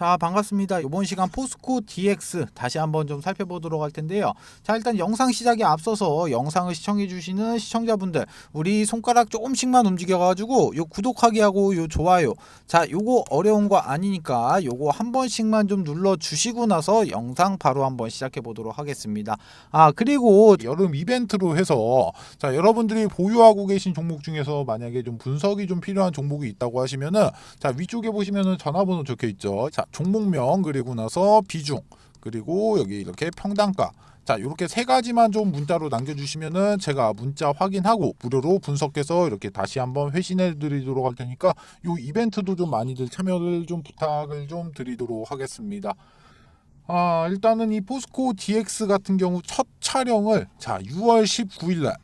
자 반갑습니다. 이번 시간 포스코 DX 다시 한번 좀 살펴보도록 할 텐데요. 자 일단 영상 시작에 앞서서 영상을 시청해 주시는 시청자분들 우리 손가락 조금씩만 움직여 가지고 요 구독하기 하고 요 좋아요 자 요거 어려운 거 아니니까 요거 한 번씩만 좀 눌러 주시고 나서 영상 바로 한번 시작해 보도록 하겠습니다. 아 그리고 여름 이벤트로 해서 자 여러분들이 보유하고 계신 종목 중에서 만약에 좀 분석이 좀 필요한 종목이 있다고 하시면은 자 위쪽에 보시면은 전화번호 적혀 있죠. 자 종목명 그리고 나서 비중 그리고 여기 이렇게 평단가 자 이렇게 세 가지만 좀 문자로 남겨주시면은 제가 문자 확인하고 무료로 분석해서 이렇게 다시 한번 회신해 드리도록 할 테니까 요 이벤트도 좀 많이들 참여를 좀 부탁을 좀 드리도록 하겠습니다. 아 일단은 이 포스코 DX 같은 경우 첫 촬영을 자 6월 19일 날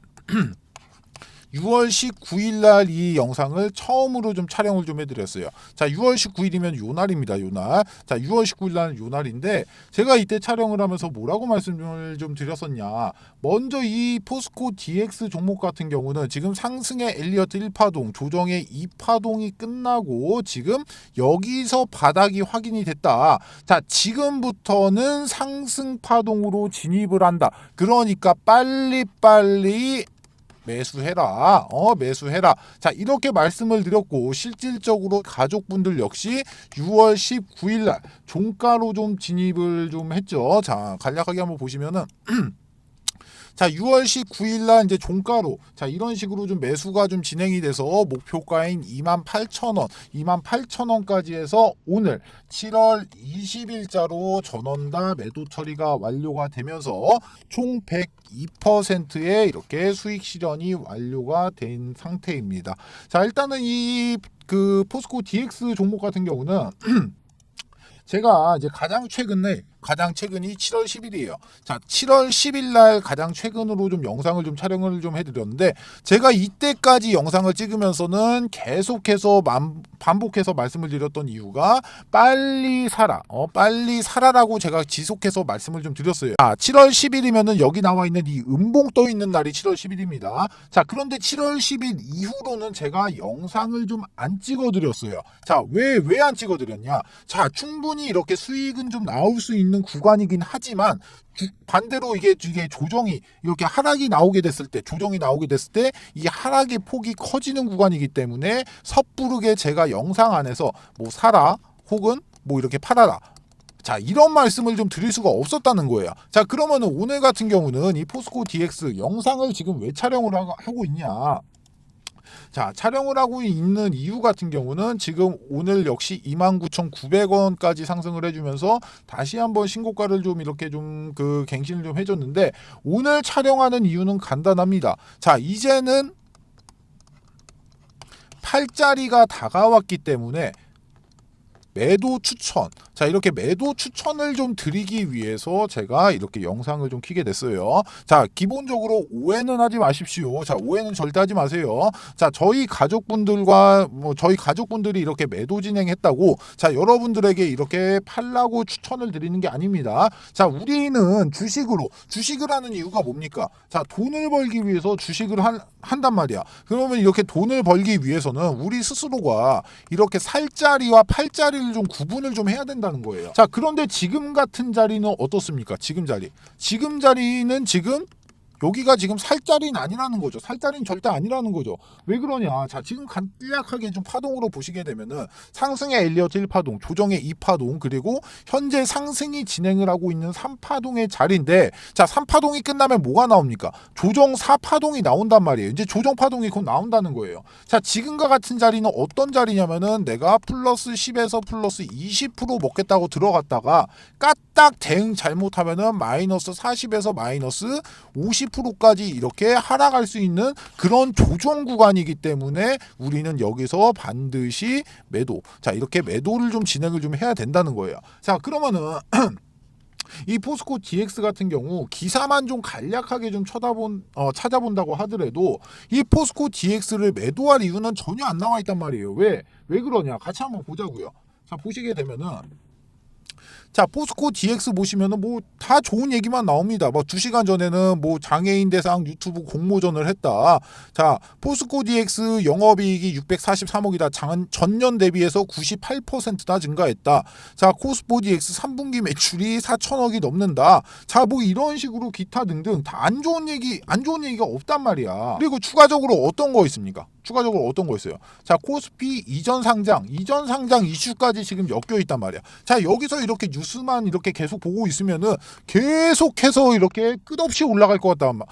6월 19일 날 이 영상을 처음으로 좀 촬영을 좀 해드렸어요. 자, 6월 19일이면 요 날입니다. 요 날. 자, 6월 19일 날은 요 날인데 제가 이때 촬영을 하면서 뭐라고 말씀을 좀 드렸었냐. 먼저 이 포스코 DX 종목 같은 경우는 지금 상승의 엘리어트 1파동, 조정의 2파동이 끝나고 지금 여기서 바닥이 확인이 됐다. 자, 지금부터는 상승 파동으로 진입을 한다. 그러니까 빨리빨리 매수해라. 어, 매수해라. 자, 이렇게 말씀을 드렸고 실질적으로 가족분들 역시 6월 19일 날 종가로 좀 진입을 좀 했죠. 자, 간략하게 한번 보시면은 자, 6월 19일 날 이제 종가로 자, 이런 식으로 좀 매수가 좀 진행이 돼서 목표가인 28,000원, 28,000원까지 해서 오늘 7월 20일자로 전원 다 매도 처리가 완료가 되면서 총 102%의 이렇게 수익 실현이 완료가 된 상태입니다. 자, 일단은 이 그 포스코 DX 종목 같은 경우는 제가 이제 가장 최근에 가장 최근이 7월 10일이에요. 자, 7월 10일 날 가장 최근으로 좀 영상을 좀 촬영을 좀 해드렸는데 제가 이때까지 영상을 찍으면서는 계속해서 만- 반복해서 말씀을 드렸던 이유가 빨리 사라, 어, 빨리 사라라고 제가 지속해서 말씀을 좀 드렸어요. 아, 7월 10일이면은 여기 나와 있는 이 음봉 떠 있는 날이 7월 10일입니다. 자, 그런데 7월 10일 이후로는 제가 영상을 좀 안 찍어드렸어요. 자, 왜 왜 안 찍어드렸냐? 자, 충분히 이렇게 수익은 좀 나올 수 있는 구간이긴 하지만 주- 반대로 이게 이게 조정이 이렇게 하락이 나오게 됐을 때 조정이 나오게 됐을 때 이 하락의 폭이 커지는 구간이기 때문에 섣부르게 제가 영상 안에서 뭐 사라 혹은 뭐 이렇게 팔아라 자 이런 말씀을 좀 드릴 수가 없었다는 거예요. 자 그러면은 오늘 같은 경우는 이 포스코 DX 영상을 지금 왜 촬영을 하- 하고 있냐? 자 촬영을 하고 있는 이유 같은 경우는 지금 오늘 역시 29,900원까지 상승을 해주면서 다시 한번 신고가를 좀 이렇게 좀 그 갱신을 좀 해줬는데 오늘 촬영하는 이유는 간단합니다. 자 이제는 팔자리가 다가왔기 때문에 매도 추천. 자, 이렇게 매도 추천을 좀 드리기 위해서 제가 이렇게 영상을 좀 키게 됐어요. 자, 기본적으로 오해는 하지 마십시오. 자, 오해는 절대 하지 마세요. 자, 저희 가족분들과 뭐 저희 가족분들이 이렇게 매도 진행했다고 자, 여러분들에게 이렇게 팔라고 추천을 드리는 게 아닙니다. 자, 우리는 주식으로 주식을 하는 이유가 뭡니까? 자, 돈을 벌기 위해서 주식을 한, 한단 말이야. 그러면 이렇게 돈을 벌기 위해서는 우리 스스로가 이렇게 살자리와 팔자리를 좀 구분을 좀 해야 된다는 거예요. 자, 그런데 지금 같은 자리는 어떻습니까? 지금 자리. 지금 자리는 지금 여기가 지금 살자리는 아니라는 거죠. 살자리는 절대 아니라는 거죠. 왜 그러냐? 자, 지금 간략하게 좀 파동으로 보시게 되면은 상승의 엘리어트 1파동, 조정의 2파동, 그리고 현재 상승이 진행을 하고 있는 3파동의 자리인데 자, 3파동이 끝나면 뭐가 나옵니까? 조정 4파동이 나온단 말이에요. 이제 조정 파동이 곧 나온다는 거예요. 자, 지금과 같은 자리는 어떤 자리냐면은 내가 플러스 10에서 플러스 20% 먹겠다고 들어갔다가 까딱 대응 잘못하면은 마이너스 40에서 마이너스 50% 까지 이렇게 하락할 수 있는 그런 조정 구간이기 때문에 우리는 여기서 반드시 매도. 자, 이렇게 매도를 좀 진행을 좀 해야 된다는 거예요. 자, 그러면은 이 포스코 DX 같은 경우 기사만 좀 간략하게 좀 쳐다본 어, 찾아본다고 하더라도 이 포스코 DX를 매도할 이유는 전혀 안 나와 있단 말이에요. 왜? 왜 그러냐? 같이 한번 보자고요. 자, 보시게 되면은 자 포스코 DX 보시면은 뭐 다 좋은 얘기만 나옵니다. 뭐두 시간 전에는 뭐 장애인 대상 유튜브 공모전을 했다. 자 포스코 DX 영업이익이 643억이다. 장, 전년 대비해서 98%나 증가했다. 자 코스포 DX 3분기 매출이 4천억이 넘는다. 자 뭐 이런 식으로 기타 등등 다 안 좋은 얘기 안 좋은 얘기가 없단 말이야. 그리고 추가적으로 어떤 거 있습니까? 추가적으로 어떤 거 있어요? 자 코스피 이전 상장 이전 상장 이슈까지 지금 엮여 있단 말이야. 자 여기서 이렇게 뉴스 만 이렇게 계속 보고 있으면은 계속해서 이렇게 끝없이 올라갈 것 말.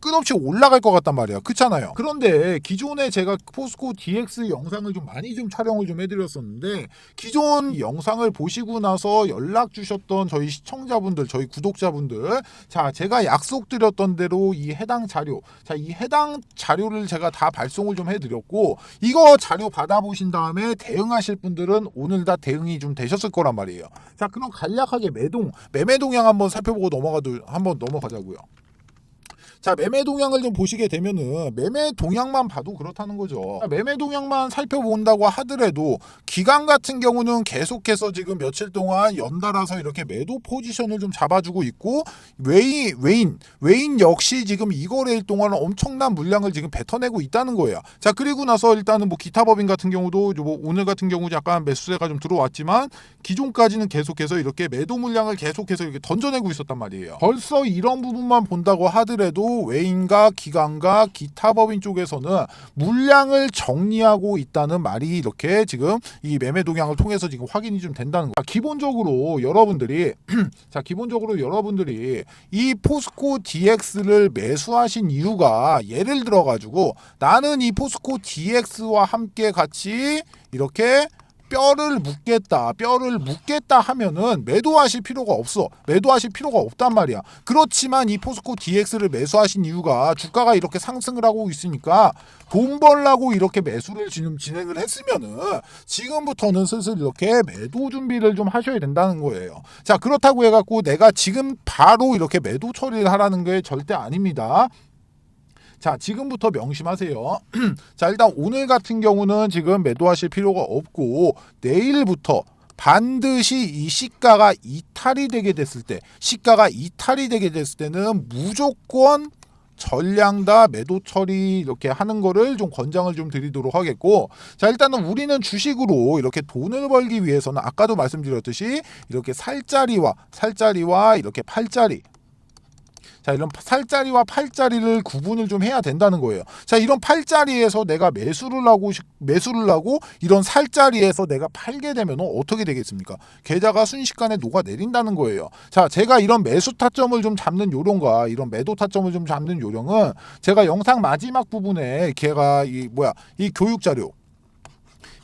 끝없이 올라갈 것 같단 말이야. 그렇잖아요. 그런데 기존에 제가 포스코 DX 영상을 좀 많이 좀 촬영을 좀 해드렸었는데 기존 영상을 보시고 나서 연락 주셨던 저희 시청자분들, 저희 구독자분들, 자 제가 약속드렸던 대로 이 해당 자료, 자 이 해당 자료를 제가 다 발송을 좀 해드렸고 이거 자료 받아보신 다음에 대응하실 분들은 오늘 다 대응이 좀 되셨을 거란 말이에요. 자 그럼 간략하게 매동, 매매 동향 한번 살펴보고 넘어가도 한번 넘어가자고요. 자 매매 동향을 좀 보시게 되면은 매매 동향만 봐도 그렇다는 거죠. 자, 매매 동향만 살펴본다고 하더라도 기간 같은 경우는 계속해서 지금 며칠 동안 연달아서 이렇게 매도 포지션을 좀 잡아주고 있고 외인 외인 외인 역시 지금 이 거래일 동안 엄청난 물량을 지금 뱉어내고 있다는 거예요. 자 그리고 나서 일단은 뭐 기타 법인 같은 경우도 뭐 오늘 같은 경우 약간 매수세가 좀 들어왔지만 기존까지는 계속해서 이렇게 매도 물량을 계속해서 이렇게 던져내고 있었단 말이에요. 벌써 이런 부분만 본다고 하더라도 외인과 기관과 기타 법인 쪽에서는 물량을 정리하고 있다는 말이 이렇게 지금 이 매매 동향을 통해서 지금 확인이 좀 된다는 거. 기본적으로 여러분들이 자 기본적으로 여러분들이 이 포스코 DX를 매수하신 이유가 예를 들어 가지고 나는 이 포스코 DX와 함께 같이 이렇게 뼈를 묻겠다, 뼈를 묻겠다 하면은 매도하실 필요가 없어. 매도하실 필요가 없단 말이야. 그렇지만 이 포스코 DX를 매수하신 이유가 주가가 이렇게 상승을 하고 있으니까 돈 벌라고 이렇게 매수를 지금 진행을 했으면은 지금부터는 슬슬 이렇게 매도 준비를 좀 하셔야 된다는 거예요. 자, 그렇다고 해갖고 내가 지금 바로 이렇게 매도 처리를 하라는 게 절대 아닙니다. 자, 지금부터 명심하세요. 자, 일단 오늘 같은 경우는 지금 매도하실 필요가 없고 내일부터 반드시 이 시가가 이탈이 되게 됐을 때, 시가가 이탈이 되게 됐을 때는 무조건 전량 다 매도 처리 이렇게 하는 거를 좀 권장을 좀 드리도록 하겠고 자 일단은 우리는 주식으로 이렇게 돈을 벌기 위해서는 아까도 말씀드렸듯이 이렇게 살짜리와 살짜리와 이렇게 팔짜리 자 이런 살짜리와 팔짜리를 구분을 좀 해야 된다는 거예요. 자 이런 팔짜리에서 내가 매수를 하고 싶- 매수를 하고 이런 살짜리에서 내가 팔게 되면 어떻게 되겠습니까? 계좌가 순식간에 녹아 내린다는 거예요. 자 제가 이런 매수 타점을 좀 잡는 요령과 이런 매도 타점을 좀 잡는 요령은 제가 영상 마지막 부분에 걔가 이 뭐야 이 교육 자료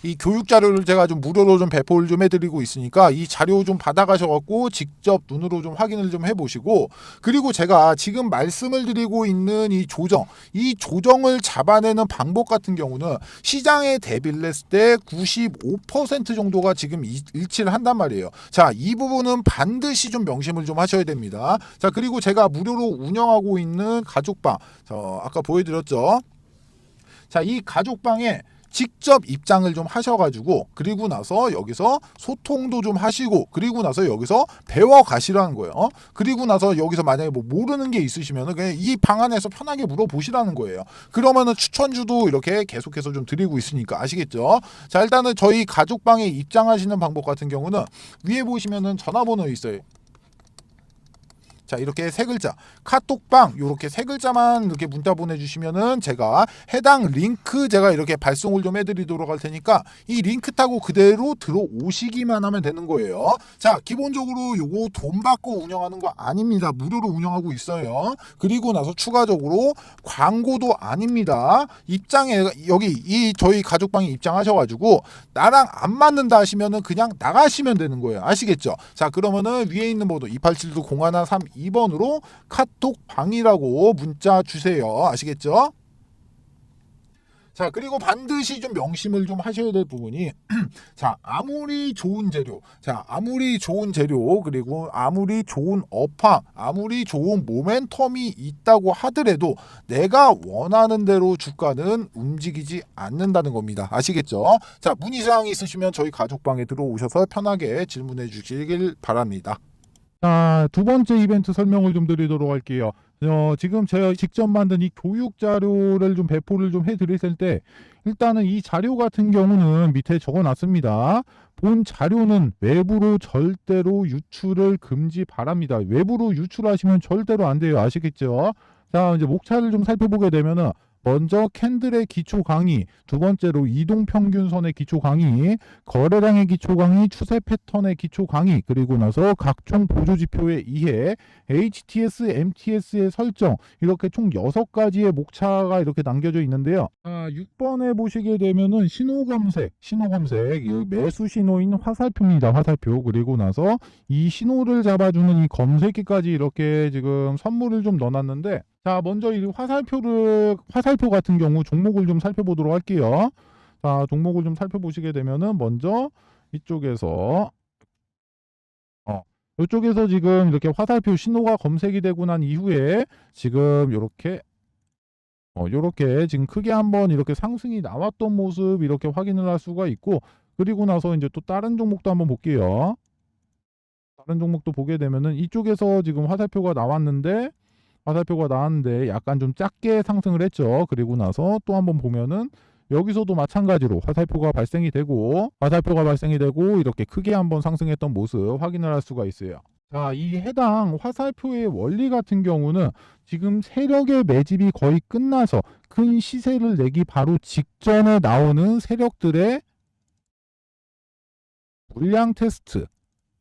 이 교육 자료를 제가 좀 무료로 좀 배포를 좀 해드리고 있으니까 이 자료 좀 받아가셔갖고 직접 눈으로 좀 확인을 좀 해보시고 그리고 제가 지금 말씀을 드리고 있는 이 조정 이 조정을 잡아내는 방법 같은 경우는 시장에 대비를 했을 때 95% 정도가 지금 이- 일치를 한단 말이에요. 자, 이 부분은 반드시 좀 명심을 좀 하셔야 됩니다. 자, 그리고 제가 무료로 운영하고 있는 가족방, 저 아까 보여드렸죠. 자, 이 가족방에 직접 입장을 좀 하셔가지고 그리고 나서 여기서 소통도 좀 하시고 그리고 나서 여기서 배워 가시라는 거예요. 어? 그리고 나서 여기서 만약에 뭐 모르는 게 있으시면은 그냥 이 방 안에서 편하게 물어보시라는 거예요. 그러면은 추천주도 이렇게 계속해서 좀 드리고 있으니까 아시겠죠? 자 일단은 저희 가족방에 입장하시는 방법 같은 경우는 위에 보시면은 전화번호 있어요. 자 이렇게 세 글자 카톡방 이렇게 세 글자만 이렇게 문자 보내주시면은 제가 해당 링크 제가 이렇게 발송을 좀 해드리도록 할 테니까 이 링크 타고 그대로 들어오시기만 하면 되는 거예요. 자 기본적으로 요거 돈 받고 운영하는 거 아닙니다. 무료로 운영하고 있어요. 그리고 나서 추가적으로 광고도 아닙니다. 입장에 여기 이 저희 가족방에 입장하셔가지고 나랑 안 맞는다 하시면은 그냥 나가시면 되는 거예요. 아시겠죠? 자 그러면은 위에 있는 번호 287도 0132번으로 카톡 방이라고 문자 주세요. 아시겠죠? 자 그리고 반드시 좀 명심을 좀 하셔야 될 부분이 자 아무리 좋은 재료 자 아무리 좋은 재료 그리고 아무리 좋은 업황 아무리 좋은 모멘텀이 있다고 하더라도 내가 원하는 대로 주가는 움직이지 않는다는 겁니다 아시겠죠 자 문의사항 있으시면 저희 가족방에 들어오셔서 편하게 질문해 주시길 바랍니다 자, 두 번째 이벤트 설명을 좀 드리도록 할게요. 어, 지금 제가 직접 만든 이 교육 자료를 좀 배포를 좀 해드릴 때 일단은 이 자료 같은 경우는 밑에 적어놨습니다. 본 자료는 외부로 절대로 유출을 금지 바랍니다. 외부로 유출하시면 절대로 안 돼요. 아시겠죠? 자, 이제 목차를 좀 살펴보게 되면은 먼저 캔들의 기초 강의, 두 번째로 이동 평균선의 기초 강의, 거래량의 기초 강의, 추세 패턴의 기초 강의, 그리고 나서 각종 보조 지표의 이해, HTS, MTS의 설정 이렇게 총 6가지의 목차가 이렇게 남겨져 있는데요. 아, 6번에 보시게 되면은 신호 검색, 신호 검색, 이 매수 신호인 화살표입니다. 화살표. 그리고 나서 이 신호를 잡아주는 이 검색기까지 이렇게 지금 선물을 좀 넣어놨는데 자, 먼저 이 화살표를 화살표 같은 경우 종목을 좀 살펴보도록 할게요. 자, 종목을 좀 살펴보시게 되면은 먼저 이쪽에서 어, 이쪽에서 지금 이렇게 화살표 신호가 검색이 되고 난 이후에 지금 이렇게 어, 요렇게 지금 크게 한번 이렇게 상승이 나왔던 모습 이렇게 확인을 할 수가 있고 그리고 나서 이제 또 다른 종목도 한번 볼게요. 다른 종목도 보게 되면은 이쪽에서 지금 화살표가 나왔는데 화살표가 나왔는데 약간 좀 작게 상승을 했죠. 그리고 나서 또 한번 보면은 여기서도 마찬가지로 화살표가 발생이 되고 화살표가 발생이 되고 이렇게 크게 한번 상승했던 모습 확인을 할 수가 있어요. 자, 이 해당 화살표의 원리 같은 경우는 지금 세력의 매집이 거의 끝나서 큰 시세를 내기 바로 직전에 나오는 세력들의 물량 테스트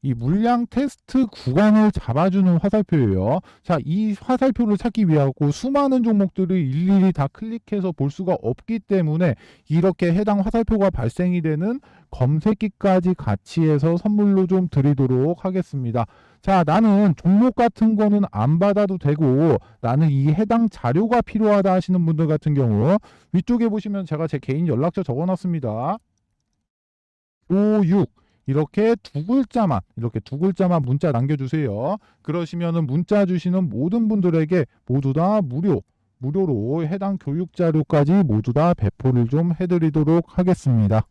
이 물량 테스트 구간을 잡아주는 화살표예요. 자, 이 화살표를 찾기 위하고 수많은 종목들을 일일이 다 클릭해서 볼 수가 없기 때문에 이렇게 해당 화살표가 발생이 되는 검색기까지 같이 해서 선물로 좀 드리도록 하겠습니다. 자, 나는 종목 같은 거는 안 받아도 되고 나는 이 해당 자료가 필요하다 하시는 분들 같은 경우 위쪽에 보시면 제가 제 개인 연락처 적어놨습니다. 56 이렇게 두 글자만 이렇게 두 글자만 문자 남겨주세요. 그러시면은 문자 주시는 모든 분들에게 모두 다 무료 무료로 해당 교육 자료까지 모두 다 배포를 좀 해드리도록 하겠습니다.